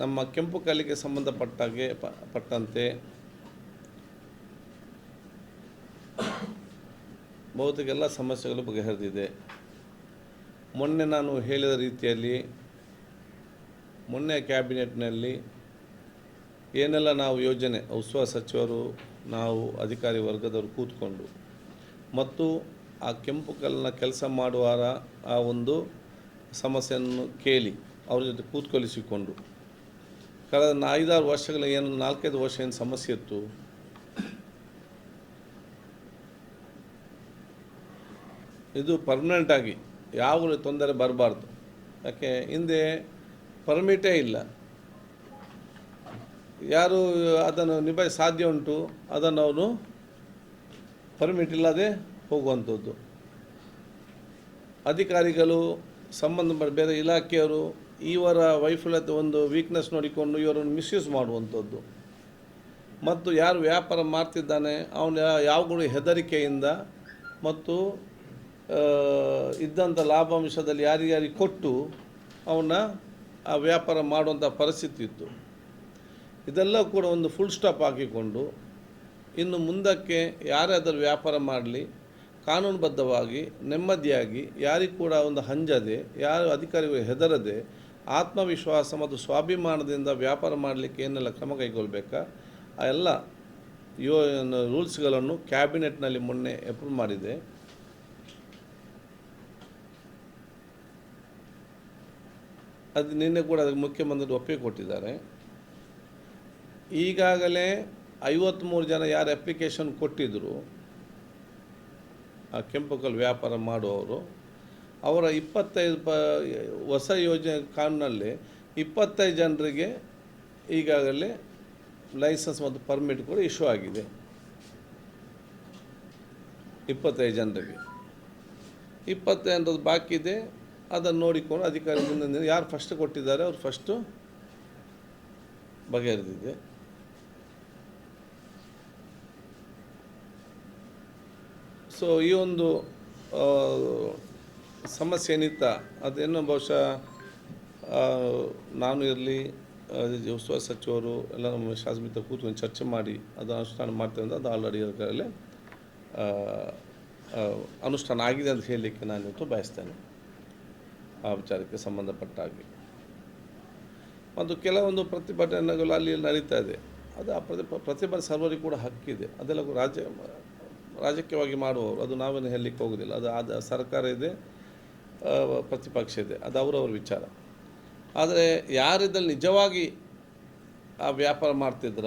ನಮ್ಮ ಕೆಂಪು ಕಲ್ಲಿಗೆ ಸಂಬಂಧಪಟ್ಟಾಗೆ ಪಟ್ಟಂತೆ. ಬಹುತೇಕ ಎಲ್ಲ ಸಮಸ್ಯೆಗಳು ಬಗೆಹರಿದಿದೆ. ಮೊನ್ನೆ ನಾನು ಹೇಳಿದ ರೀತಿಯಲ್ಲಿ, ಮೊನ್ನೆ ಕ್ಯಾಬಿನೆಟ್ನಲ್ಲಿ ಏನೆಲ್ಲ ನಾವು ಯೋಜನೆ ಉತ್ಸವ ಸಚಿವರು, ನಾವು ಅಧಿಕಾರಿ ವರ್ಗದವರು ಕೂತ್ಕೊಂಡು, ಮತ್ತು ಆ ಕೆಂಪು ಕಲ್ಲಿನ ಕೆಲಸ ಮಾಡುವಾರ ಆ ಒಂದು ಸಮಸ್ಯೆಯನ್ನು ಕೇಳಿ, ಅವ್ರ ಜೊತೆ ಕೂತ್ಕೊಳಿಸಿಕೊಂಡು ಕಳೆದ ಐದಾರು ವರ್ಷಗಳ ಏನು ನಾಲ್ಕೈದು ವರ್ಷ ಏನು ಸಮಸ್ಯೆ ಇತ್ತು. ಇದು ಪರ್ಮನೆಂಟಾಗಿ ಯಾವಾಗಲೂ ತೊಂದರೆ ಬರಬಾರ್ದು. ಯಾಕೆ, ಹಿಂದೆ ಪರ್ಮಿಟೇ ಇಲ್ಲ. ಯಾರು ಅದನ್ನು ನಿಭಾಯ ಸಾಧ್ಯ ಉಂಟು, ಅದನ್ನು ಅವನು ಪರ್ಮಿಟ್ ಇಲ್ಲದೆ ಹೋಗುವಂಥದ್ದು. ಅಧಿಕಾರಿಗಳು ಸಂಬಂಧ ಬೇರೆ ಇಲಾಖೆಯವರು ಇವರ ವೈಫಲ್ಯತೆ ಒಂದು ವೀಕ್ನೆಸ್ ನೋಡಿಕೊಂಡು ಇವರನ್ನು ಮಿಸ್ಯೂಸ್ ಮಾಡುವಂಥದ್ದು. ಮತ್ತು ಯಾರು ವ್ಯಾಪಾರ ಮಾಡ್ತಿದ್ದಾನೆ, ಅವನ ಯಾವ ಹೆದರಿಕೆಯಿಂದ ಮತ್ತು ಇದ್ದಂಥ ಲಾಭಾಂಶದಲ್ಲಿ ಯಾರಿಗಾರಿಗೆ ಕೊಟ್ಟು ಅವನ ಆ ವ್ಯಾಪಾರ ಮಾಡುವಂಥ ಪರಿಸ್ಥಿತಿ ಇತ್ತು. ಇದೆಲ್ಲ ಕೂಡ ಒಂದು ಫುಲ್ ಸ್ಟಾಪ್ ಹಾಕಿಕೊಂಡು ಇನ್ನು ಮುಂದಕ್ಕೆ ಯಾರಾದರೂ ವ್ಯಾಪಾರ ಮಾಡಲಿ, ಕಾನೂನುಬದ್ಧವಾಗಿ, ನೆಮ್ಮದಿಯಾಗಿ, ಯಾರಿಗೂ ಕೂಡ ಒಂದು ಹಂಜದೆ, ಯಾರು ಅಧಿಕಾರಿಗಳು ಹೆದರದೆ ಆತ್ಮವಿಶ್ವಾಸ ಮತ್ತು ಸ್ವಾಭಿಮಾನದಿಂದ ವ್ಯಾಪಾರ ಮಾಡಲಿಕ್ಕೆ ಏನೆಲ್ಲ ಕ್ರಮ ಕೈಗೊಳ್ಬೇಕಾ? ಆ ಎಲ್ಲ ಯೋ ರೂಲ್ಸ್ಗಳನ್ನು ಕ್ಯಾಬಿನೆಟ್ನಲ್ಲಿ ಮೊನ್ನೆ ಅಪ್ರೂವ್ ಮಾಡಿದೆ. ಅದು ನಿನ್ನೆ ಕೂಡ ಅದಕ್ಕೆ ಮುಖ್ಯಮಂತ್ರಿ ಒಪ್ಪಿಗೆ ಕೊಟ್ಟಿದ್ದಾರೆ. ಈಗಾಗಲೇ ಐವತ್ತ್ಮೂರು ಜನ ಯಾರು ಅಪ್ಲಿಕೇಶನ್ ಕೊಟ್ಟಿದ್ದರು ಆ ಕೆಂಪು ಕಲ್ಲು ವ್ಯಾಪಾರ ಮಾಡುವವರು ಅವರ ಇಪ್ಪತ್ತೈದು ಪ, ಹೊಸ ಯೋಜನೆ ಕಾನೂನಲ್ಲಿ ಇಪ್ಪತ್ತೈದು ಜನರಿಗೆ ಈಗಾಗಲೇ ಲೈಸೆನ್ಸ್ ಮತ್ತು ಪರ್ಮಿಟ್ ಕೂಡ ಇಶ್ಯೂ ಆಗಿದೆ. ಇಪ್ಪತ್ತೈದು ಜನರಿಗೆ. ಇಪ್ಪತ್ತೈದು ಬಾಕಿ ಇದೆ. ಅದನ್ನು ನೋಡಿಕೊಂಡು ಅಧಿಕಾರಿ ಯಾರು ಫಸ್ಟ್ ಕೊಟ್ಟಿದ್ದಾರೆ, ಅವ್ರು ಫಸ್ಟು ಬಗೆಹರಿದಿದೆ. ಸೊ ಈ ಒಂದು ಸಮಸ್ಯೆ ಏನಿತ್ತ ಅದೇನು ಬಹುಶಃ ನಾನು ಇರಲಿ ಉಸ್ತುವಾರಿ ಸಚಿವರು, ಎಲ್ಲ ನಮ್ಮ ಶಾಸಕ ಕೂತ್ಕೊಂಡು ಚರ್ಚೆ ಮಾಡಿ, ಅದು ಅನುಷ್ಠಾನ ಮಾಡ್ತೇವೆ ಅಂತ ಅದು ಆಲ್ರೆಡಿ ಅದರಲ್ಲಿ ಅನುಷ್ಠಾನ ಆಗಿದೆ ಅಂತ ಹೇಳಲಿಕ್ಕೆ ನಾನು ಇವತ್ತು ಬಯಸ್ತೇನೆ. ಆ ವಿಚಾರಕ್ಕೆ ಸಂಬಂಧಪಟ್ಟ ಹಾಗೆ. ಮತ್ತು ಕೆಲವೊಂದು ಪ್ರತಿಭಟನೆಗಳು ಅಲ್ಲಿ ನಡೀತಾ ಇದೆ. ಅದು ಆ ಪ್ರತಿ, ಪ್ರತಿಭಟನೆ ಸರ್ವರಿಗೂ ಕೂಡ ಹಕ್ಕಿದೆ. ಅದೆಲ್ಲ ರಾಜ್ಯ, ರಾಜಕೀಯವಾಗಿ ಮಾಡುವವರು, ಅದು ನಾವೇನು ಹೇಳಲಿಕ್ಕೆ ಹೋಗೋದಿಲ್ಲ. ಅದು ಆದ ಸರ್ಕಾರ ಇದೆ ಪ್ರತಿಪಕ್ಷ ಇದೆ. ಅದು ಅವರವ್ರ ವಿಚಾರ. ಆದರೆ ಯಾರಿದ್ದಲ್ಲಿ ನಿಜವಾಗಿ ಆ ವ್ಯಾಪಾರ ಮಾಡ್ತಿದ್ರ,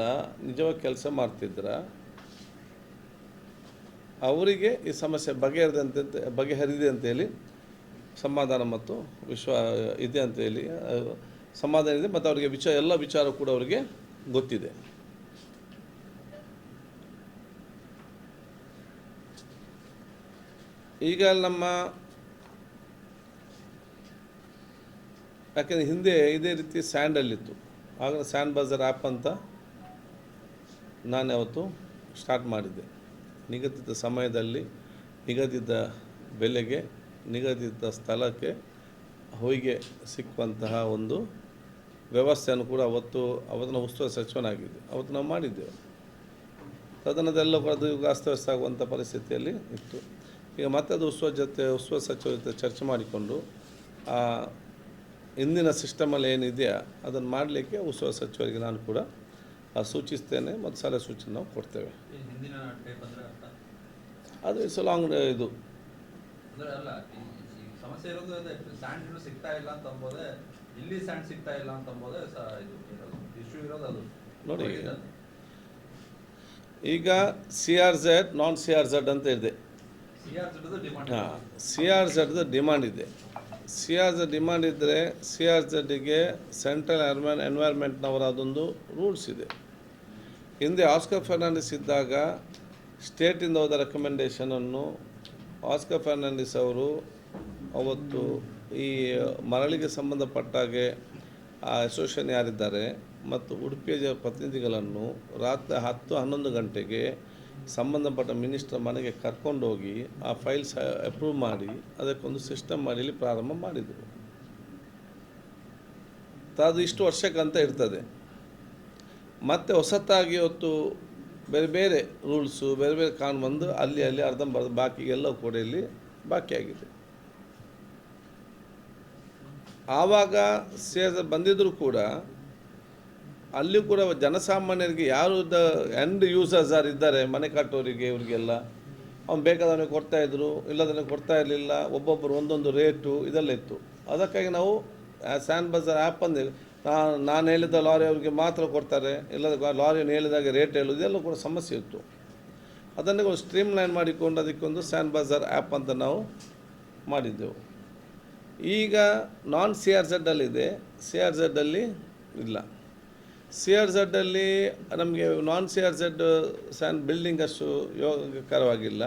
ನಿಜವಾಗಿ ಕೆಲಸ ಮಾಡ್ತಿದ್ರ, ಅವರಿಗೆ ಈ ಸಮಸ್ಯೆ ಬಗೆಹರಿದಂತೆ ಬಗೆಹರಿದೆ ಅಂತೇಳಿ ಸಮಾಧಾನ ಮತ್ತು ವಿಶ್ವ ಇದೆ ಅಂತ ಹೇಳಿ ಸಮಾಧಾನ ಇದೆ ಮತ್ತು ಅವರಿಗೆ ವಿಚಾರ, ಎಲ್ಲ ವಿಚಾರ ಕೂಡ ಅವರಿಗೆ ಗೊತ್ತಿದೆ. ಈಗ ನಮ್ಮ ಯಾಕೆಂದರೆ ಹಿಂದೆ ಇದೇ ರೀತಿ ಸ್ಯಾಂಡಲ್ಲಿತ್ತು. ಆಗ ಸ್ಯಾಂಡ್ ಬಜಾರ್ ಆ್ಯಪ್ ಅಂತ ನಾನು ಯಾವತ್ತು ಸ್ಟಾರ್ಟ್ ಮಾಡಿದ್ದೆ. ನಿಗದಿತ ಸಮಯದಲ್ಲಿ, ನಿಗದಿತ ಬೆಲೆಗೆ, ನಿಗದಿತ ಸ್ಥಳಕ್ಕೆ ಹೊಯ್ಗೆ ಸಿಕ್ಕುವಂತಹ ಒಂದು ವ್ಯವಸ್ಥೆಯನ್ನು ಕೂಡ ಅವತ್ತು, ಅವತ್ತಿನ ಉಸ್ತುವಾರಿ ಸಚಿವನಾಗಿದ್ದೆ. ಅವತ್ತು ನಾವು ಮಾಡಿದ್ದೆವು. ತದನದೆಲ್ಲ ಕೂಡ ಅಸ್ತವ್ಯಸ್ತ ಆಗುವಂಥ ಪರಿಸ್ಥಿತಿಯಲ್ಲಿ ಇತ್ತು. ಈಗ ಮತ್ತೆ ಅದು ಉಸ್ತುವಾರಿ ಜೊತೆ ಉಸ್ವ ಸಚಿವರ ಜೊತೆ ಚರ್ಚೆ ಮಾಡಿಕೊಂಡು, ಆ ಇಂದಿನ ಸಿಸ್ಟಮಲ್ಲಿ ಏನಿದೆಯಾ ಅದನ್ನು ಮಾಡಲಿಕ್ಕೆ ಉತ್ಸವ ಸಚಿವರಿಗೆ ನಾನು ಕೂಡ ಸೂಚಿಸ್ತೇನೆ ಮತ್ತು ಸಲಹೆ ಸೂಚನೆ ನಾವು ಕೊಡ್ತೇವೆ. ಅದು ಇಟ್ಸ್ ಲಾಂಗ್ ಇದು. ಅಂದ್ರೆ ಅಲ್ಲ ಈ ಈ ಸಮಸ್ಯೆ ಇರೋದು ಅದೇ ಸ್ಯಾಂಡ್ ಇನ್ನೂ ಸಿಗ್ತಾ ಇಲ್ಲ ಅಂತ ಅಂಬೋದೇ ಇಲ್ಲಿ ಸ್ಯಾಂಡ್ ಸಿಗ್ತಾ ಇಲ್ಲ ಅಂತ ಅಂಬೋದೇ ಇದು ಇಶ್ಯೂ ಇರೋದು ಅದು. ನೋಡಿ. ಈಗ C R Z non C R Z ಅಂತ ಇದೆ. ಸಿ ಆರ್ ಝೆಡ್ದು ಡಿಮಾಂಡ್ ಇದೆ. ಸಿ ಝೆಡ್ ಡಿಮಾಂಡ್ ಇದ್ದರೆ ಸಿ ಝೆಡ್ಗೆ ಸೆಂಟ್ರಲ್ ಅರ್ಮನ್ ಎನ್ವೈರ್ಮೆಂಟ್ನವರ ಅದೊಂದು ರೂಲ್ಸ್ ಇದೆ. ಹಿಂದೆ ಆಸ್ಕರ್ ಫರ್ನಾಂಡಿಸ್ ಇದ್ದಾಗ ಸ್ಟೇಟಿಂದ ಹೋದ ರೆಕಮೆಂಡೇಷನನ್ನು ಆಸ್ಕರ್ ಫರ್ನಾಂಡಿಸ್ ಅವರು ಅವತ್ತು ಈ ಮರಳಿಗೆ ಸಂಬಂಧಪಟ್ಟಾಗೆ ಆ ಅಸೋಸಿಯೇಷನ್ ಯಾರಿದ್ದಾರೆ ಮತ್ತು ಉಡುಪಿಯ ಪ್ರತಿನಿಧಿಗಳನ್ನು ರಾತ್ರಿ ಹತ್ತು ಹನ್ನೊಂದು ಗಂಟೆಗೆ ಸಂಬಂಧಪಟ್ಟ ಮಿನಿಸ್ಟರ್ ಮನೆಗೆ ಕರ್ಕೊಂಡೋಗಿ ಆ ಫೈಲ್ಸ್ ಅಪ್ರೂವ್ ಮಾಡಿ, ಅದಕ್ಕೊಂದು ಸಿಸ್ಟಮ್ ಮಾಡಿ ಪ್ರಾರಂಭ ಮಾಡಿದರು. ಅದು ಇಷ್ಟು ವರ್ಷಕ್ಕಂತ ಇರ್ತದೆ. ಮತ್ತೆ ಹೊಸತಾಗಿ ಹೊತ್ತು ಬೇರೆ ಬೇರೆ ರೂಲ್ಸು ಬೇರೆ ಬೇರೆ ಕಾನೂನು ಬಂದು ಅಲ್ಲಿ ಅಲ್ಲಿ ಅರ್ಧಂಬರ್ಧ ಬಾಕಿ ಎಲ್ಲ ಕೂಡ ಇಲ್ಲಿ ಬಾಕಿಯಾಗಿದೆ ಆವಾಗ ಸೇರ್ ಬಂದಿದ್ದರೂ ಕೂಡ ಅಲ್ಲಿ ಕೂಡ ಜನಸಾಮಾನ್ಯರಿಗೆ ಯಾರು ದ ಎಂಡ್ ಯೂಸರ್ಸ್ ಯಾರು ಇದ್ದಾರೆ, ಮನೆ ಕಟ್ಟೋರಿಗೆ ಇವರಿಗೆಲ್ಲ. ಅವ್ನು ಬೇಕಾದವನಿಗೆ ಕೊಡ್ತಾ ಇದ್ರು ಇಲ್ಲದನ್ನು ಕೊಡ್ತಾ ಇರಲಿಲ್ಲ ಒಬ್ಬೊಬ್ಬರು ಒಂದೊಂದು ರೇಟು ಇದೆಲ್ಲ ಇತ್ತು. ಅದಕ್ಕಾಗಿ ನಾವು ಸ್ಯಾಂಡ್ ಬಜಾರ್ ಆ್ಯಪ್ ಅಂದರೆ ನಾನು ಹೇಳಿದ ಲಾರಿ ಅವರಿಗೆ ಮಾತ್ರ ಕೊಡ್ತಾರೆ, ಇಲ್ಲದ ಲಾರಿಯನ್ನು ಹೇಳಿದಾಗ ರೇಟ್ ಹೇಳೋದು, ಇದೆಲ್ಲ ಕೂಡ ಸಮಸ್ಯೆ ಇತ್ತು. ಅದನ್ನೇ ಒಂದು ಸ್ಟ್ರೀಮ್ ಲೈನ್ ಮಾಡಿಕೊಂಡು ಅದಕ್ಕೊಂದು ಸ್ಯಾಂಡ್ ಬಜಾರ್ ಆ್ಯಪ್ ಅಂತ ನಾವು ಮಾಡಿದ್ದೆವು. ಈಗ ನಾನ್ ಸಿ ಆರ್ ಝಡ್ಡಲ್ಲಿದೆ ಸಿ ಆರ್ ಝಡ್ಡಲ್ಲಿ ಇಲ್ಲ. ಸಿ ಆರ್ ಝಡ್ಡಲ್ಲಿ ನಮಗೆ non C R Z sand building ಅಷ್ಟು ಯೋಗಕರವಾಗಿಲ್ಲ.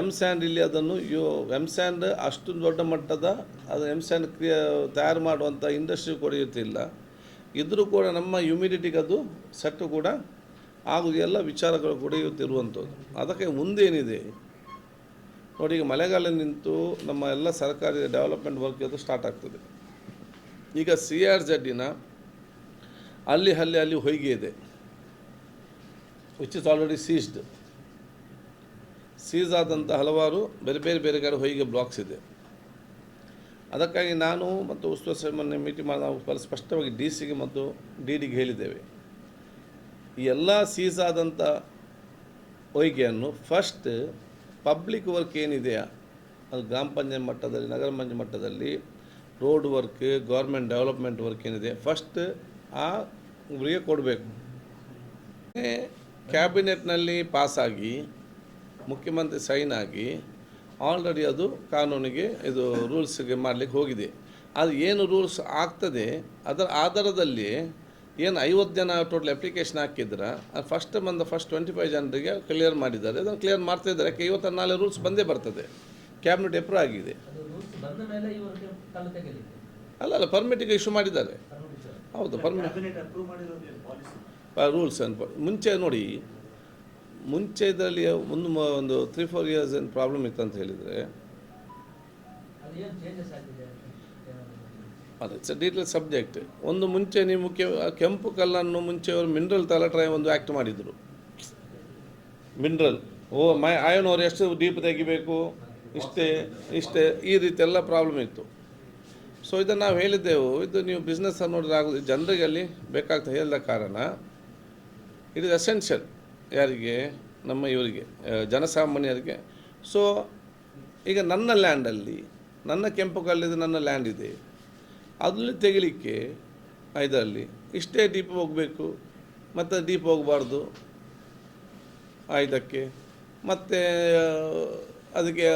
ಎಂ ಸ್ಯಾಂಡ್ ಇಲ್ಲಿ ಅದನ್ನು ಯೋ ಎಂ ಸ್ಯಾಂಡ್ ಅಷ್ಟು ದೊಡ್ಡ ಮಟ್ಟದ, ಅದು ಎಂ ಸ್ಯಾಂಡ್ ಕ್ರಿಯೆ, ತಯಾರು ಮಾಡುವಂಥ ಇಂಡಸ್ಟ್ರಿ ಕೂಡ ಇದ್ದರೂ ಕೂಡ ನಮ್ಮ ಹ್ಯುಮಿಡಿಟಿಗೆ ಅದು ಸೆಟ್ಟು ಕೂಡ ಆಗುದು ಎಲ್ಲ ವಿಚಾರಗಳು ಕೂಡ ಇವತ್ತಿರುವಂಥದ್ದು ಅದಕ್ಕೆ ಮುಂದೇನಿದೆ? ನೋಡಿ, ಈಗ ಮಳೆಗಾಲ ನಿಂತು ನಮ್ಮ ಎಲ್ಲ ಸರ್ಕಾರಿ ಡೆವಲಪ್ಮೆಂಟ್ ವರ್ಕ್ ಅದು ಸ್ಟಾರ್ಟ್ ಆಗ್ತದೆ. ಈಗ ಸಿ ಆರ್ ಜಡ್ಡಿನ ಅಲ್ಲಿ ಅಲ್ಲಿ ಅಲ್ಲಿ ಹೊಯ್ಗೆ ಇದೆ which is already seized seize ಆದಂಥ ಹಲವಾರು ಬೇರೆ ಬೇರೆ ಬೇರೆ ಕಡೆ ಹೊಯ್ಗೆ ಬ್ಲಾಕ್ಸ್ ಇದೆ. ಅದಕ್ಕಾಗಿ ನಾನು ಮತ್ತು ಉಸ್ತುವಾರಿ ಮೊನ್ನೆ ಮೀಟಿಂಗ್ ಮಾಡಿ, ನಾವು ಸ್ಪಷ್ಟವಾಗಿ ಡಿ ಸಿಗೆ ಮತ್ತು ಡಿ ಡಿಗೆ ಹೇಳಿದ್ದೇವೆ. ಈ ಎಲ್ಲ ಸೀಸ್ ಆದಂಥ ಹೊಯ್ಗೆಯನ್ನು ಫಸ್ಟ್ ಪಬ್ಲಿಕ್ ವರ್ಕ್ ಏನಿದೆಯಾ? ಅದು ಗ್ರಾಮ ಪಂಚಾಯತ್ ಮಟ್ಟದಲ್ಲಿ, ನಗರ ಪಂಚಾಯತ್ ಮಟ್ಟದಲ್ಲಿ road work government development work ಏನಿದೆ? ಫಸ್ಟ್ ಆ ಇವರಿಗೆ ಕೊಡಬೇಕು. ಕ್ಯಾಬಿನೆಟ್ನಲ್ಲಿ ಪಾಸಾಗಿ ಮುಖ್ಯಮಂತ್ರಿ ಸೈನ್ ಆಗಿ ಆಲ್ರೆಡಿ ಅದು ಕಾನೂನಿಗೆ ಇದು ರೂಲ್ಸ್ಗೆ ಮಾಡಲಿಕ್ಕೆ ಹೋಗಿದೆ. ಅದು ಏನು ರೂಲ್ಸ್ ಆಗ್ತದೆ ಅದರ ಆಧಾರದಲ್ಲಿ ಏನು ಐವತ್ತು ಜನ ಟೋಟಲ್ ಅಪ್ಲಿಕೇಶನ್ ಹಾಕಿದ್ರೆ ಅದು ಫಸ್ಟ್ ಬಂದ ಫಸ್ಟ್ ಟ್ವೆಂಟಿ ಫೈವ್ ಜನರಿಗೆ ಕ್ಲಿಯರ್ ಮಾಡಿದ್ದಾರೆ. ಅದನ್ನು ಕ್ಲಿಯರ್ ಮಾಡ್ತಾ ಇದ್ದಾರೆ. ಯಾಕೆ ಇವತ್ತು ನಾಳೆ ರೂಲ್ಸ್ ಬಂದೇ ಬರ್ತದೆ. ಕ್ಯಾಬಿನೆಟ್ ಅಪ್ರೂವ್ ಆಗಿದೆ. ಅಲ್ಲ ಅಲ್ಲ ಪರ್ಮಿಟಿಗೆ ಇಶ್ಯೂ ಮಾಡಿದ್ದಾರೆ. ಹೌದು ರೂಲ್ಸ್ ಅಂತ ಮುಂಚೆ ನೋಡಿ ಮುಂಚೆ ಇದರಲ್ಲಿ ಒಂದು ಒಂದು ತ್ರೀ ಫೋರ್ ಇಯರ್ಸ್ ಏನು ಪ್ರಾಬ್ಲಮ್ ಇತ್ತು ಅಂತ ಹೇಳಿದರೆ ಅದೇ ಸರ್ ಇಟ್ಸ್ ಡೀಟೇಲ್ ಸಬ್ಜೆಕ್ಟ್ ಒಂದು ಮುಂಚೆ ನೀವು ಮುಖ್ಯ ಕೆಂಪು ಕಲ್ಲನ್ನು ಮುಂಚೆ ಅವರು ಮಿನರಲ್ ತಲಟ್ರೆ ಒಂದು ಆ್ಯಕ್ಟ್ ಮಾಡಿದರು. ಮಿನರಲ್ ಓ ಮೈ ಆಯನ್ ಅವ್ರು ಎಷ್ಟು ಡೀಪ್ ತೆಗಿಬೇಕು? ಇಷ್ಟೇ ಇಷ್ಟೇ ಈ ರೀತಿ ಎಲ್ಲ ಪ್ರಾಬ್ಲಮ್ ಇತ್ತು. ಸೊ ಇದನ್ನು ನಾವು ಹೇಳಿದ್ದೆವು, ಇದು ನೀವು ಬಿಸ್ನೆಸ್ ಆಗೋದು. ಜನರಿಗೆ ಅಲ್ಲಿ ಬೇಕಾಗ್ತದೆ ಹೇಳಿದ ಕಾರಣ. ಇಟ್ ಇಸ್ ಅಸೆನ್ಷಿಯಲ್ ಯಾರಿಗೆ? ನಮ್ಮ ಇವರಿಗೆ ಜನಸಾಮಾನ್ಯರಿಗೆ. ಸೊ ಈಗ ನನ್ನ ಲ್ಯಾಂಡಲ್ಲಿ ನನ್ನ ಕೆಂಪು ಕಲ್ಲಿದ್ದು ನನ್ನ ಲ್ಯಾಂಡ್ ಇದೆ. ಅದರಲ್ಲಿ ತೆಗಿಲಿಕ್ಕೆ ಇದರಲ್ಲಿ ಇಷ್ಟೇ ಡೀಪ್ ಹೋಗಬೇಕು, ಮತ್ತು ಡೀಪ್ ಹೋಗಬಾರ್ದು. ಆಯ್ದಕ್ಕೆ ಮತ್ತು ಅದಕ್ಕೆ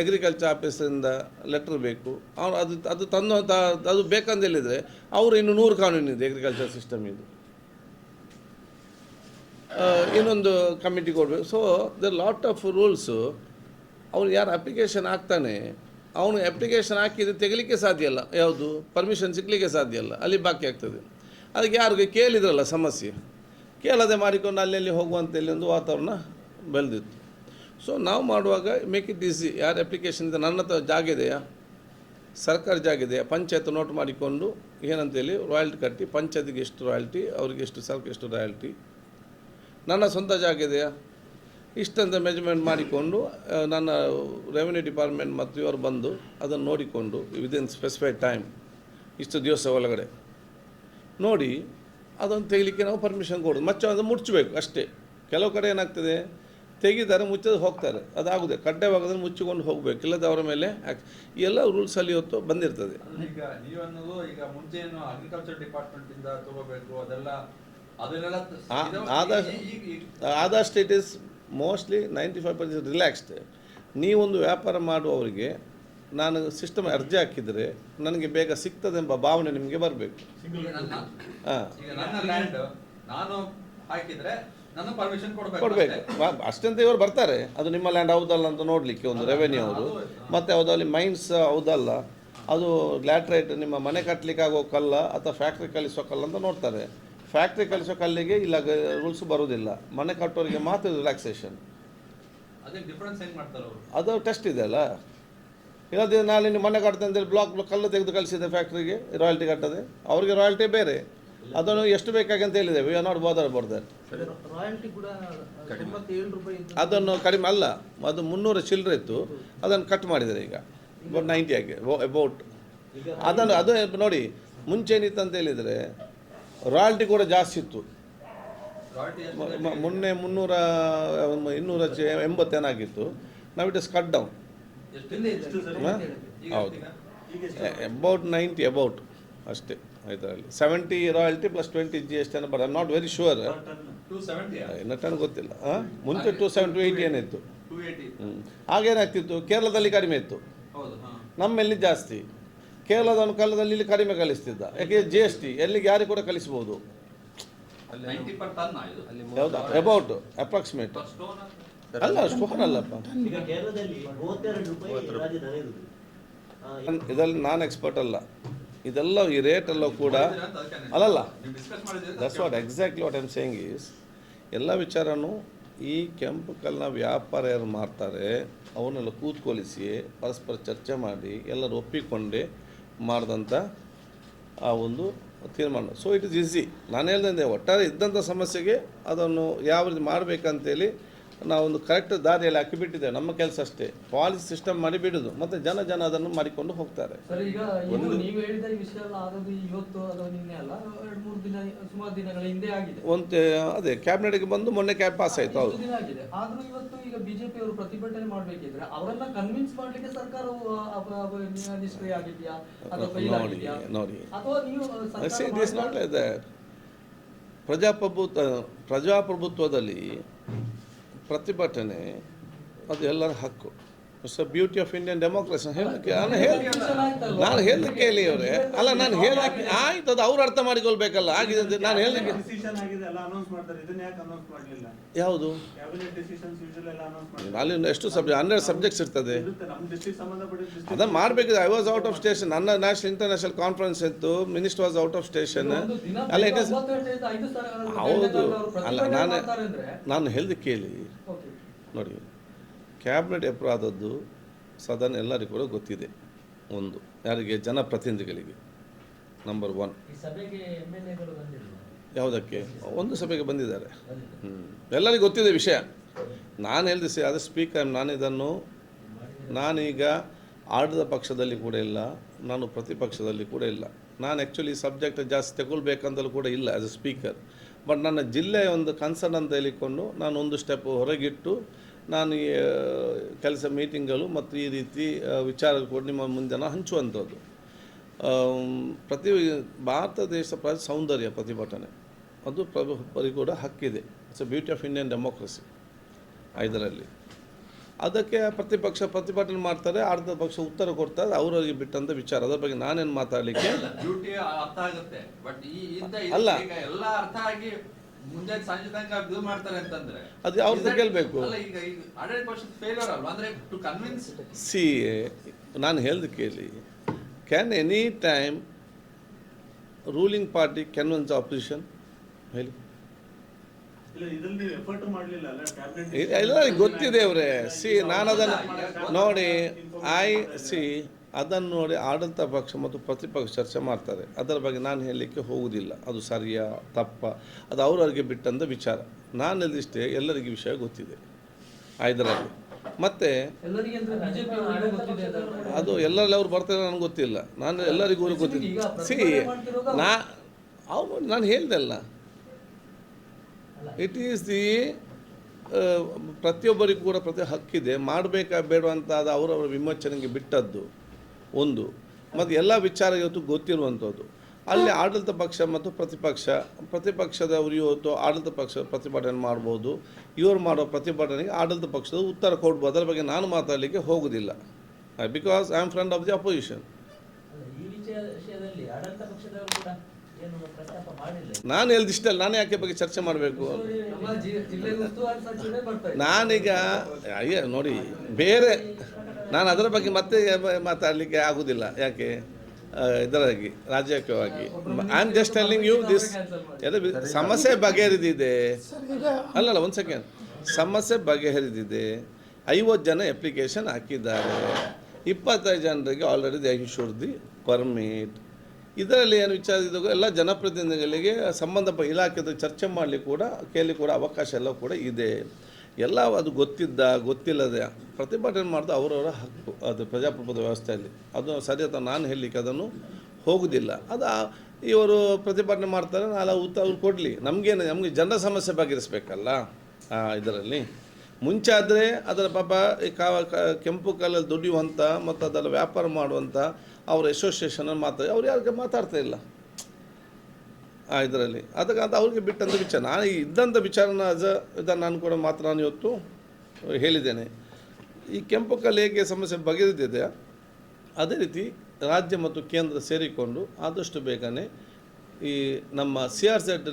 ಅಗ್ರಿಕಲ್ಚರ್ ಆಫೀಸರಿಂದ ಲೆಟ್ರ್ ಬೇಕು. ಅವ್ರು ಅದು ಅದು ತಂದು ಅದು ಬೇಕಂತ ಹೇಳಿದರೆ ಅವರು ಇನ್ನು ನೂರು ಕಾನೂನಿದೆ ಅಗ್ರಿಕಲ್ಚರ್ ಸಿಸ್ಟಮ್ ಇದು. ಇನ್ನೊಂದು ಕಮಿಟಿ ಕೊಡಬೇಕು. So the lot of rules ಅವನು ಯಾರು ಅಪ್ಲಿಕೇಶನ್ ಹಾಕ್ತಾನೆ, ಅವನು ಅಪ್ಲಿಕೇಶನ್ ಹಾಕಿದರೆ ತೆಗಲಿಕ್ಕೆ ಸಾಧ್ಯ ಇಲ್ಲ. ಯಾವುದು? ಪರ್ಮಿಷನ್ ಸಿಗಲಿಕ್ಕೆ ಸಾಧ್ಯ ಇಲ್ಲ. ಅಲ್ಲಿ ಬಾಕಿ ಆಗ್ತದೆ. ಅದಕ್ಕೆ ಯಾರಿಗೆ ಕೇಳಿದ್ರಲ್ಲ ಸಮಸ್ಯೆ. ಕೇಳದೆ ಮಾಡಿಕೊಂಡು ಅಲ್ಲಿ ಹೋಗುವಂತ ಇಲ್ಲಿ ಒಂದು ವಾತಾವರಣ ಬೆಳೆದಿತ್ತು. ಸೊ ನಾವು ಮಾಡುವಾಗ ಮೇಕ್ ಇಟ್ ಈಸಿ ಯಾರು ಅಪ್ಲಿಕೇಶನ್ ಇದೆ? ನನ್ನ ಹತ್ರ ಜಾಗ ಇದೆಯಾ? ಸರ್ಕಾರಿ ಜಾಗ ಇದೆಯಾ? ಪಂಚಾಯತ್ ನೋಟ್ ಮಾಡಿಕೊಂಡು ಏನಂತೇಳಿ ರಾಯಲ್ಟಿ ಕಟ್ಟಿ, ಪಂಚಾಯತಿಗೆ ಎಷ್ಟು ರಾಯಲ್ಟಿ ಅವರಿಗೆ ಎಷ್ಟು ಸರ್ಕ್ ಎಷ್ಟು ರಾಯಲ್ಟಿ ನನ್ನ ಸ್ವಂತ ಜಾಗ ಇದೆಯಾ? ಇಷ್ಟಂತ ಮೆಜರ್ಮೆಂಟ್ ಮಾಡಿಕೊಂಡು ನನ್ನ ರೆವಿನ್ಯೂ ಡಿಪಾರ್ಟ್ಮೆಂಟ್ ಮತ್ತು ಇವರು ಬಂದು ಅದನ್ನು ನೋಡಿಕೊಂಡು ವಿದಿನ್ ಸ್ಪೆಸಿಫೈಡ್ ಟೈಮ್ ಇಷ್ಟು ದಿವಸ ಒಳಗಡೆ. ನೋಡಿ, ಅದನ್ನು ತೆಗಿಲಿಕ್ಕೆ ನಾವು ಪರ್ಮಿಷನ್ ಕೊಡೋದು. ಮತ್ತೆ ಅದನ್ನು ಮುಚ್ಚಬೇಕು ಅಷ್ಟೇ. ಕೆಲವು ಕಡೆ ಏನಾಗ್ತದೆ? ತೆಗಿತಾರೆ ಮುಚ್ಚೋದು ಹೋಗ್ತಾರೆ. ಅದಾಗುದೆ. ಕಡ್ಡಾಯವಾಗದ್ರೆ ಮುಚ್ಚಿಕೊಂಡು ಹೋಗಬೇಕು. ಇಲ್ಲದ ಅವರ ಮೇಲೆ ಎಲ್ಲ ರೂಲ್ಸ್ ಎಲ್ಲ ರೂಲ್ಸಲ್ಲಿ ಇವತ್ತು ಬಂದಿರ್ತದೆ. ಅಲ್ಲ ಈಗ ನೀವನ್ನೋದು ಈಗ ಮುಂಚೆ ಏನು ಅಗ್ರಿಕಲ್ಚರ್ ಡಿಪಾರ್ಟ್ಮೆಂಟ್ ಇಂದ ತಗೋಬೇಕು ಅದೆಲ್ಲ ಅದನ್ನೆಲ್ಲ ತ- ಆ- ಆದಷ್ಟು it is mostly ninety five percent relaxed ನೀವೊಂದು ವ್ಯಾಪಾರ ಮಾಡುವವರಿಗೆ ನಾನು ಸಿಸ್ಟಮ್ ಅರ್ಜಿ ಹಾಕಿದರೆ ನನಗೆ ಬೇಗ ಸಿಗ್ತದೆಂಬ ಭಾವನೆ ನಿಮಗೆ ಬರಬೇಕು. ಈಗ ನನ್ನ ಹಾಂ ಕೊಡ್ಬೇಕು ಕೊಡಬೇಕು. ಅಷ್ಟೇ. ಅಷ್ಟಂತ ಇವರು ಬರ್ತಾರೆ. ಅದು ನಿಮ್ಮ ಲ್ಯಾಂಡ್ ಹೌದಲ್ಲ ಅಂತ ನೋಡಲಿಕ್ಕೆ ಒಂದು ರೆವೆನ್ಯೂ ಅವರು ಮತ್ತು ಯಾವುದಲ್ಲಿ ಮೈನ್ಸ್ ಹೌದಲ್ಲ. ಅದು ಲ್ಯಾಟ್ರೈಟ್ ನಿಮ್ಮ ಮನೆ ಕಟ್ಟಲಿಕ್ಕೆ ಆಗೋ ಕಲ್ಲ ಅಥವಾ ಫ್ಯಾಕ್ಟ್ರಿ ಕಲಿಸೋ ಕಲ್ಲ ಅಂತ ನೋಡ್ತಾರೆ. ಫ್ಯಾಕ್ಟ್ರಿ ಕಲಿಸೋ ಕಲ್ಲಿಗೆ ಇಲ್ಲ ರೂಲ್ಸ್ ಬರೋದಿಲ್ಲ ಮನೆ ಕಟ್ಟೋರಿಗೆ ಮಾತ್ರ ರಿಲ್ಯಾಕ್ಸೇಷನ್ ಅದೇ ಅದು ಟೆಸ್ಟ್ ಇದೆ ಅಲ್ಲ. ಇಲ್ಲದೆ ನಾನು ನಿಮ್ಮ ಮನೆ ಕಟ್ತೇನೆ ಅಂತೇಳಿ ಬ್ಲಾಕ್ ಕಲ್ಲು ತೆಗೆದು ಕಳಿಸಿದೆ ಫ್ಯಾಕ್ಟ್ರಿಗೆ ರಾಯಲ್ಟಿ ಕಟ್ಟದೆ. ಅವ್ರಿಗೆ ರಾಯಲ್ಟಿ ಬೇರೆ. ಅದನ್ನು ಎಷ್ಟು ಬೇಕಾಗಿ ಅಂತ ಹೇಳಿದೆ ವಿ ಆರ್ ನಾಟ್ ಬೋದರ್ ಇದ್ದು- ಅದನ್ನು ಕಡಿಮೆ ಅಲ್ಲ ಅದು ಮುನ್ನೂರು ಚಿಲ್ಲರೆ ಇತ್ತು. ಅದನ್ನು ಕಟ್ ಮಾಡಿದ್ದಾರೆ ಈಗ. ನೈಂಟಿ ಆಗಿ ಅಬೌಟ್ ಅದನ್ನು ಅದು ನೋಡಿ ಮುಂಚೆ ಏನಿತ್ತು ಅಂತ ಹೇಳಿದರೆ ರಾಯಲ್ಟಿ ಕೂಡ ಜಾಸ್ತಿ ಇತ್ತು. ಮೊನ್ನೆ ಮುನ್ನೂರ ಇನ್ನೂರ ಚೆ ಎಂಬತ್ತೇನಾಗಿತ್ತು ನಾವು ಇಟ್ ಇಸ್ ಕಟ್ ಡೌನ್ ಹಿಂದೆ ಇದೆ. ಎಷ್ಟು ಸರ್? ಹೌದು. ಈಗ ಈಗ ಎಷ್ಟು? ಅಬೌಟ್ ನೈಂಟಿ ಅಬೌಟ್ ಅಷ್ಟೇ. ಇದರಲ್ಲಿ. Seventy royalty plus twenty G S T ಅನ್ನೋ ಬರ ನಾಟ್ ವೆರಿ ಶೂರ್ ಇನ್ನ ಟನ್ ಗೊತ್ತಿಲ್ಲ ಮುಂಚೆ ಟು ಸೆವೆಂಟಿ ಟು ಏಯ್ಟಿ ಏನಿತ್ತು. ಆಗೇನಾಗ್ತಿತ್ತು ಕೇರಳದಲ್ಲಿ ಕಡಿಮೆ ಇತ್ತು. ನಮ್ಮಲ್ಲಿ ಜಾಸ್ತಿ. ಕೇರಳದವನು ಕಾಲದಲ್ಲಿ ಇಲ್ಲಿ ಕಡಿಮೆ ಕಲಿಸ್ತಿದ್ದ. ಯಾಕೆ? ಜಿ ಎಸ್ ಟಿ ಎಲ್ಲಿಗೆ ಯಾರಿಗೆ ಕೂಡ ಕಲಿಸ್ಬೋದು. ಹೌದಾ ಅಬೌಟ್ ಅಪ್ರಾಕ್ಸಿಮೇಟ್ ಅಲ್ಲ ಸ್ಟೋನ್ ಅಲ್ಲಪ್ಪ. ಇದರಲ್ಲಿ ನಾನು ಎಕ್ಸ್ಪರ್ಟ್ ಅಲ್ಲ. ಇದೆಲ್ಲ ಈ ರೇಟ್ ಎಲ್ಲ ಕೂಡ ಅಲ್ಲಲ್ಲ. That's what exactly what I'm saying is ಎಲ್ಲ ವಿಚಾರನೂ ಈ ಕೆಂಪು ಕಲ್ಲಿನ ವ್ಯಾಪಾರ ಯಾರು ಮಾಡ್ತಾರೆ ಅವನ್ನೆಲ್ಲ ಕೂತ್ಕೊಳಿಸಿ ಪರಸ್ಪರ ಚರ್ಚೆ ಮಾಡಿ ಎಲ್ಲರೂ ಒಪ್ಪಿಕೊಂಡೆ ಮಾಡಿದಂಥ ಆ ಒಂದು ತೀರ್ಮಾನ. ಸೊ ಇಟ್ ಇಸ್ ಈಸಿ ನಾನು ಹೇಳ್ದಂತೆ ಒಟ್ಟಾರೆ ಇದ್ದಂಥ ಸಮಸ್ಯೆಗೆ ಅದನ್ನು ಯಾವ ರೀತಿ ಮಾಡಬೇಕಂತೇಳಿ ನಾವೊಂದು ಕರೆಕ್ಟ್ ದಾರಿಯಲ್ಲಿ ಹಾಕಿಬಿಟ್ಟಿದ್ದೇವೆ ನಮ್ಮ ಕೆಲಸ ಅಷ್ಟೇ. ಪಾಲಿಸಿ ಸಿಸ್ಟಮ್ ಮಾಡಿ ಬಿಡುದು ಮತ್ತೆ ಜನ ಜನ ಅದನ್ನು ಮಾಡಿಕೊಂಡು ಹೋಗ್ತಾರೆ. ಒಂದು ಅದೇ ಕ್ಯಾಬಿನೆಟ್ಗೆ ಬಂದು ಮೊನ್ನೆ ಕ್ಯಾಬ್ ಪಾಸ್ ಆಯ್ತು ಹೌದು. ನೋಡಿ ನೋಡಿ. ಪ್ರಜಾಪ್ರಭುತ್ವ ಪ್ರಜಾಪ್ರಭುತ್ವದಲ್ಲಿ ಪ್ರತಿಭಟನೆ ಅದು ಎಲ್ಲರ ಹಕ್ಕು. It's a beauty of Indian democracy ಹೇಳಕ್ಕೆ ನಾನು ಹೇಳಿ ನಾನು ಹೇಳಲಿಕ್ಕೆ ಹೇಳಿ ಅವರೇ ಅಲ್ಲ ನಾನು ಹೇಳಕ್ಕೆ ಆಯ್ತು ಅದು ಅವ್ರು ಅರ್ಥ ಮಾಡಿಕೊಳ್ಬೇಕಲ್ಲ. ಆಗಿದೆ ನಾನು ಹೇಳಲಿಕ್ಕೆ ಯಾವುದು? ಅಲ್ಲಿ ಎಷ್ಟು ಸಬ್ಜೆಕ್ಟ್ ಹನ್ನೆರಡು ಸಬ್ಜೆಕ್ಟ್ಸ್ ಇರ್ತದೆ. ಅದನ್ನ ಮಾಡಬೇಕಿದೆ. I was out of station ನನ್ನ ನ್ಯಾಷನಲ್ ಇಂಟರ್ನ್ಯಾಷನಲ್ ಕಾನ್ಫರೆನ್ಸ್ ಇತ್ತು. Minister was out of station ಅಲ್ಲ ಇಟ್ ಇಸ್ ಹೌದು. ಅಲ್ಲ ನಾನು ನಾನು ಹೇಳ್ದೆ ಕೇಳಿ. ನೋಡಿ. ಕ್ಯಾಬಿನೆಟ್ ಅಪರಾಧದ್ದು ಸದನ ಎಲ್ಲರಿಗೂ ಕೂಡ ಗೊತ್ತಿದೆ. ಒಂದು ಯಾರಿಗೆ? ಜನಪ್ರತಿನಿಧಿಗಳಿಗೆ. ನಂಬರ್ ಒನ್ ಯಾವುದಕ್ಕೆ? ಒಂದು ಸಭೆಗೆ ಬಂದಿದ್ದಾರೆ. ಹ್ಞೂ ಎಲ್ಲರಿಗೂ ಗೊತ್ತಿದೆ ವಿಷಯ. ನಾನು ಹೇಳಿದೆ ಸಿ ಅದು ಸ್ಪೀಕರ್ ನಾನು ಇದನ್ನು ನಾನೀಗ ಆಡದ ಪಕ್ಷದಲ್ಲಿ ಕೂಡ ಇಲ್ಲ ನಾನು ಪ್ರತಿಪಕ್ಷದಲ್ಲಿ ಕೂಡ ಇಲ್ಲ. ನಾನು ಆ್ಯಕ್ಚುಲಿ ಸಬ್ಜೆಕ್ಟ್ ಜಾಸ್ತಿ ತಗೊಳ್ಬೇಕಂತಲೂ ಕೂಡ ಇಲ್ಲ ಆ್ಯಸ್ ಎ ಸ್ಪೀಕರ್ ಬಟ್ ನನ್ನ ಜಿಲ್ಲೆಯ ಒಂದು ಕನ್ಸರ್ನ್ ಅಂತ ಹೇಳಿಕೊಂಡು ನಾನು ಒಂದು ಸ್ಟೆಪ್ ಹೊರಗಿಟ್ಟು ನಾನು ಕೆಲಸ ಮೀಟಿಂಗ್ಗಳು ಮತ್ತು ಈ ರೀತಿ ವಿಚಾರಗಳು ಕೂಡ ನಿಮ್ಮ ಮುಂದೆ ನಾನು ಹಂಚುವಂಥದ್ದು ಪ್ರತಿ ಭಾರತ ದೇಶ ಪ್ರ ಸೌಂದರ್ಯ ಪ್ರತಿಭಟನೆ. ಅದು ಪ್ರತಿಯೊಬ್ಬರಿಗೂ ಕೂಡ ಹಕ್ಕಿದೆ. It's a beauty of Indian democracy ಇದರಲ್ಲಿ. ಅದಕ್ಕೆ ಪ್ರತಿಪಕ್ಷ ಪ್ರತಿಭಟನೆ ಮಾಡ್ತಾರೆ ಅರ್ಧ ಪಕ್ಷ ಉತ್ತರ ಕೊಡ್ತಾರೆ ಅವರಿಗೆ ಬಿಟ್ಟಂಥ ವಿಚಾರ. ಅದ್ರ ಬಗ್ಗೆ ನಾನೇನು ಮಾತಾಡಲಿಕ್ಕೆ? ಅಲ್ಲ. ಎಲ್ಲ ಅದು ಅವ್ರದ್ದು ಗೆಲ್ಬೇಕು that- ಕೇಳ್ಬೇಕು. ಅಲ್ಲ ಈಗ ಈಗ ಆಡಳಿತ ಪಕ್ಷದ ಫೇಲ್ಯೂರ್ ಅಲ್ವಾ? ಅಂದ್ರೆ ಟು ಕನ್ವಿನ್ಸ್ ಸಿ ನಾನು ಹೇಳ್ದು ಕೇಳಿ. Can any time ruling party convince opposition ಹೇಳಿ. ಇಲ್ಲ ಇದ್ರಲ್ಲಿ ನೀವು ಎಫರ್ಟ್ ಮಾಡಲಿಲ್ಲ ಅಲ್ಲ ಕ್ಯಾಬಿನೆಟ್ ಇಲ್ಲ- ಗೊತ್ತಿದೆ ಅವರೇ. ಸಿ ನಾನು ಅದನ್ನು ನೋಡಿ ಐ ಸಿ ಅದನ್ನು ನೋಡಿ ಆಡಳಿತ ಪಕ್ಷ ಮತ್ತು ಪ್ರತಿಪಕ್ಷ ಚರ್ಚೆ ಮಾಡ್ತಾರೆ. ಅದರ ಬಗ್ಗೆ ನಾನು ಹೇಳಲಿಕ್ಕೆ ಹೋಗುವುದಿಲ್ಲ. ಅದು ಸರಿಯಾ ತಪ್ಪ ಅದು ಅವರವರಿಗೆ ಬಿಟ್ಟಂಥ ವಿಚಾರ. ನಾನು ಹೇಳಿದಿಷ್ಟೇ ಎಲ್ಲರಿಗೂ ವಿಷಯ ಗೊತ್ತಿದೆ. ಹೈದರಾಬಾದ್ ಮತ್ತು ಅದು ಎಲ್ಲರಲ್ಲಿ ಅವ್ರು ಬರ್ತಾರೆ ನನಗೆ ಗೊತ್ತಿಲ್ಲ. ನಾನು ಎಲ್ಲರಿಗೂ ಗೊತ್ತಿಲ್ಲ ಸಿ ನಾ ಅವ್ರು ನಾನು ಹೇಳಿದೆ ಅಲ್ಲ. ಇಟ್ ಈಸ್ ದಿ ಪ್ರತಿಯೊಬ್ಬರಿಗೂ ಕೂಡ ಪ್ರತಿ ಹಕ್ಕಿದೆ. ಮಾಡಬೇಕಾ ಬೇಡ ಅಂತ ಅದು ಅವರವರ ವಿಮೋಚನೆಗೆ ಬಿಟ್ಟದ್ದು. ಒಂದು. ಮತ್ತು ಎಲ್ಲ ವಿಚಾರ ಇವತ್ತು ಗೊತ್ತಿರುವಂಥದ್ದು ಅಲ್ಲಿ ಆಡಳಿತ ಪಕ್ಷ ಮತ್ತು ಪ್ರತಿಪಕ್ಷ ಪ್ರತಿಪಕ್ಷದವರು ಇವತ್ತು ಆಡಳಿತ ಪಕ್ಷ ಪ್ರತಿಭಟನೆ ಮಾಡ್ಬೋದು. ಇವರು ಮಾಡೋ ಪ್ರತಿಭಟನೆಗೆ ಆಡಳಿತ ಪಕ್ಷದ ಉತ್ತರ ಕೊಡ್ಬೋದು. ಅದರ ಬಗ್ಗೆ ನಾನು ಮಾತಾಡಲಿಕ್ಕೆ ಹೋಗೋದಿಲ್ಲ. Because I am friend of the opposition ನಾನು ಹೇಳ್ದಿಷ್ಟಲ್ಲ ನಾನು ಯಾಕೆ ಬಗ್ಗೆ ಚರ್ಚೆ ಮಾಡಬೇಕು? ನಾನೀಗ ಅಯ್ಯ ನೋಡಿ ಬೇರೆ ನಾನು ಅದರ ಬಗ್ಗೆ ಮತ್ತೆ ಮಾತಾಡಲಿಕ್ಕೆ ಆಗುವುದಿಲ್ಲ ಯಾಕೆ? ಇದರಾಗಿ, ರಾಜಕೀಯವಾಗಿ. I am just telling you this ಸಮಸ್ಯೆ ಬಗೆಹರಿದಿದೆ. ಅಲ್ಲಲ್ಲ, ಒಂದು ಸೆಕೆಂಡ್ ಸಮಸ್ಯೆ ಬಗೆಹರಿದಿದೆ. ಐವತ್ತು ಜನ ಅಪ್ಲಿಕೇಶನ್ ಹಾಕಿದ್ದಾರೆ. ಇಪ್ಪತ್ತೈದು ಜನರಿಗೆ ಆಲ್ರೆಡಿ ದೇ ದಿ ಪರ್ಮಿಟ್ ಇದರಲ್ಲಿ ಏನು ವಿಚಾರ ಇದ್ದಾಗ ಎಲ್ಲ ಜನಪ್ರತಿನಿಧಿಗಳಿಗೆ ಸಂಬಂಧಪಟ್ಟ ಇಲಾಖೆದ ಚರ್ಚೆ ಮಾಡಲಿಕ್ಕೆ ಕೂಡ ಕೇಳಿ ಕೂಡ ಅವಕಾಶ ಎಲ್ಲ ಕೂಡ ಇದೆ. ಎಲ್ಲ ಅದು ಗೊತ್ತಿದ್ದ, ಗೊತ್ತಿಲ್ಲದೆ ಪ್ರತಿಭಟನೆ ಮಾಡಿದ ಅವರವರ ಹಕ್ಕು, ಅದು ಪ್ರಜಾಪ್ರಭುತ್ವ ವ್ಯವಸ್ಥೆಯಲ್ಲಿ. ಅದು ಅಥವಾ ನಾನು ಹೇಳಲಿಕ್ಕೆ ಅದನ್ನು ಹೋಗುವುದಿಲ್ಲ ಅದು ಇವರು ಪ್ರತಿಭಟನೆ ಮಾಡ್ತಾರೆ, ನಾಳೆ ಉತ್ತರ ಅವ್ರು ಕೊಡಲಿ. ನಮಗೇನು, ನಮಗೆ ಜನರ ಸಮಸ್ಯೆ ಬಗೆಹರಿಸ್ಬೇಕಲ್ಲ ಇದರಲ್ಲಿ. ಮುಂಚೆ ಅದರ ಪಾಪ ಈ ಕಾ, ಕ- ಕೆಂಪು ಕಾಲಲ್ಲಿ ದುಡಿಯುವಂಥ ಮತ್ತು ಅದರ ವ್ಯಾಪಾರ ಮಾಡುವಂಥ ಅವರ ಅಸೋಸಿಯೇಷನ್ ಮಾತಾಡಿ ಅವ್ರು ಯಾರಿಗೆ ಮಾತಾಡ್ತಾ ಇಲ್ಲ. ಇದರಲ್ಲಿ. ಅದಕ್ಕಂತ ಅವ್ರಿಗೆ ಬಿಟ್ಟಂಥ ವಿಚಾರ. ನಾನು ಇದ್ದಂಥ ವಿಚಾರನ ಅಜ ಇದನ್ನು ನಾನು ಕೂಡ ಮಾತ್ರ ನಾನು ಇವತ್ತು ಹೇಳಿದ್ದೇನೆ. ಈ ಕೆಂಪು ಕಲ್ಲು ಹೇಗೆ ಸಮಸ್ಯೆ ಬಗೆದಿದೆ ಅದೇ ರೀತಿ ರಾಜ್ಯ ಮತ್ತು ಕೇಂದ್ರ ಸೇರಿಕೊಂಡು ಆದಷ್ಟು ಬೇಗನೆ ಈ ನಮ್ಮ ಸಿ ಆರ್ ಸೆಡ್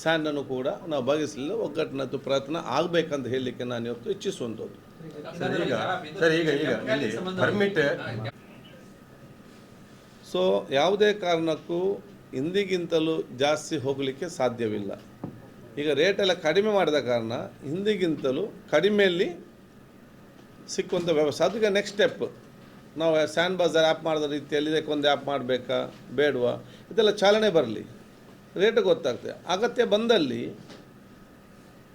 ಸ್ಯಾಂಡನ್ನು ಕೂಡ ನಾವು ಭಾಗಿಸಲಿಲ್ಲ. ಒಗ್ಗಟ್ಟಿನದ್ದು ಪ್ರಯತ್ನ ಆಗಬೇಕಂತ ಹೇಳಲಿಕ್ಕೆ ನಾನು ಇವತ್ತು ಇಚ್ಛಿಸುವಂಥದ್ದು. ಸರ್ ಈಗ ಸರ್ ಈಗ ಈಗ ಇಲ್ಲಿ ಪರ್ಮಿಟ್ ಸೊ ಯಾವುದೇ ಕಾರಣಕ್ಕೂ ಹಿಂದಿಗಿಂತಲೂ ಜಾಸ್ತಿ ಹೋಗಲಿಕ್ಕೆ ಸಾಧ್ಯವಿಲ್ಲ. ಈಗ ರೇಟೆಲ್ಲ ಕಡಿಮೆ ಮಾಡಿದ ಕಾರಣ ಹಿಂದಿಗಿಂತಲೂ ಕಡಿಮೆಯಲ್ಲಿ ಸಿಕ್ಕುವಂಥ ವ್ಯವಸ್ಥೆ. ಅದಕ್ಕೆ ನೆಕ್ಸ್ಟ್ ಸ್ಟೆಪ್ ನಾವು ಸ್ಯಾಂಡ್ ಬಜಾರ್ ಆ್ಯಪ್ ಮಾಡಿದ ರೀತಿಯಲ್ಲಿ ಇದಕ್ಕೊಂದು ಆ್ಯಪ್ ಮಾಡಬೇಕಾ? ಬೇಡವಾ? ಇದೆಲ್ಲ ಚಾಲನೆ ಬರಲಿ. ರೇಟ್ ಗೊತ್ತಾಗ್ತದೆ. ಅಗತ್ಯ ಬಂದಲ್ಲಿ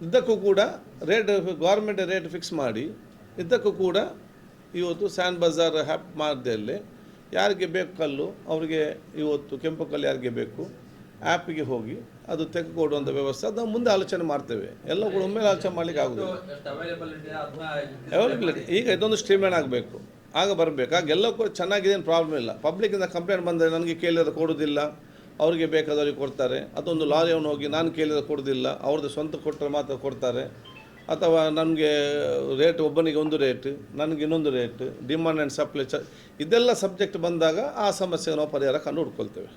ಇದಕ್ಕೂ ಕೂಡ ರೇಟ್ ಗೌರ್ಮೆಂಟ್ ರೇಟ್ ಫಿಕ್ಸ್ ಮಾಡಿ, ಇದಕ್ಕೂ ಕೂಡ ಇವತ್ತು ಸ್ಯಾಂಡ್ ಬಜಾರ್ ಹ್ಯಾಪ್ ಮಾಡಿದಲ್ಲಿ ಯಾರಿಗೆ ಬೇಕು ಕಲ್ಲು ಅವರಿಗೆ ಇವತ್ತು ಕೆಂಪು ಕಲ್ಲು ಯಾರಿಗೆ ಬೇಕು ಆ್ಯಪಿಗೆ ಹೋಗಿ ಅದು ತೆಗೆದುಕೊಡುವಂಥ ವ್ಯವಸ್ಥೆ. ಅದನ್ನು ಮುಂದೆ ಆಲೋಚನೆ ಮಾಡ್ತೇವೆ. ಎಲ್ಲ ಕೂಡ ಒಮ್ಮೆ ಆಲೋಚನೆ ಮಾಡಲಿಕ್ಕೆ ಆಗೋದಿಲ್ಲ. ಅವೈಲೇಬಿಲಿಟಿ ಈಗ ಇದೊಂದು ಸ್ಟ್ರೀಮ್ಲೈನ್ ಆಗಬೇಕು. ಆಗ ಬರಬೇಕು. ಆಗ ಎಲ್ಲ ಕೂಡ ಚೆನ್ನಾಗಿದೆ ಏನು ಪ್ರಾಬ್ಲಮ್ ಇಲ್ಲ. ಪಬ್ಲಿಕ್ಕಿಂದ ಕಂಪ್ಲೇಂಟ್ ಬಂದರೆ ನನಗೆ ಕೇಳಿದ್ರೆ ಕೊಡೋದಿಲ್ಲ ಅವರಿಗೆ ಬೇಕಾದವ್ರಿಗೆ ಕೊಡ್ತಾರೆ. ಅದೊಂದು ಲಾರಿಯವನು ಹೋಗಿ ನಾನು ಕೇಳಿದ್ರೆ ಕೊಡೋದಿಲ್ಲ ಅವ್ರದ್ದು ಸ್ವಂತ ಕೊಟ್ಟರೆ ಮಾತ್ರ ಕೊಡ್ತಾರೆ. ಅಥವಾ ನನಗೆ ರೇಟ್ ಒಬ್ಬನಿಗೆ ಒಂದು ರೇಟ್ ನನಗೆ ಇನ್ನೊಂದು ರೇಟ್ ಡಿಮಾಂಡ್ ಆ್ಯಂಡ್ ಸಪ್ಲೈ ಚ ಇದೆಲ್ಲ ಸಬ್ಜೆಕ್ಟ್ ಬಂದಾಗ ಆ ಸಮಸ್ಯೆ ನಾವು ಪರಿಹಾರ ಕಂಡು ಹುಡ್ಕೊಳ್ತೇವೆ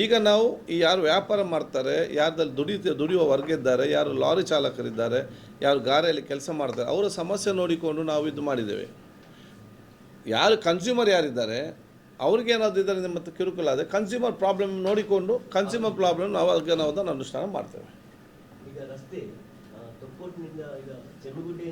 ಈಗ ನಾವು ಈ ಯಾರು ವ್ಯಾಪಾರ ಮಾಡ್ತಾರೆ, ಯಾರ್ದಲ್ಲಿ ದುಡಿ ದುಡಿಯುವ ವರ್ಗ ಇದ್ದಾರೆ, ಯಾರು ಲಾರಿ ಚಾಲಕರಿದ್ದಾರೆ, ಯಾರು ಗಾರೆಯಲ್ಲಿ ಕೆಲಸ ಮಾಡ್ತಾರೆ, ಅವರ ಸಮಸ್ಯೆ ನೋಡಿಕೊಂಡು ನಾವು ಇದು ಮಾಡಿದ್ದೇವೆ. ಯಾರು ಕನ್ಸ್ಯೂಮರ್ ಯಾರಿದ್ದಾರೆ, ಅವ್ರಿಗೇನಾದ್ರು ಇದರಿಂದ ಮತ್ತು ಕಿರುಕುಳ ಆದರೆ ಕನ್ಸ್ಯೂಮರ್ ಪ್ರಾಬ್ಲಮ್ ನೋಡಿಕೊಂಡು ಕನ್ಸ್ಯೂಮರ್ ಪ್ರಾಬ್ಲಮ್ ನಾವು ಅದಕ್ಕೆ ನಾವು ಅದನ್ನು ಅನುಷ್ಠಾನ ಮಾಡ್ತೇವೆ. చెప్పుకుంటే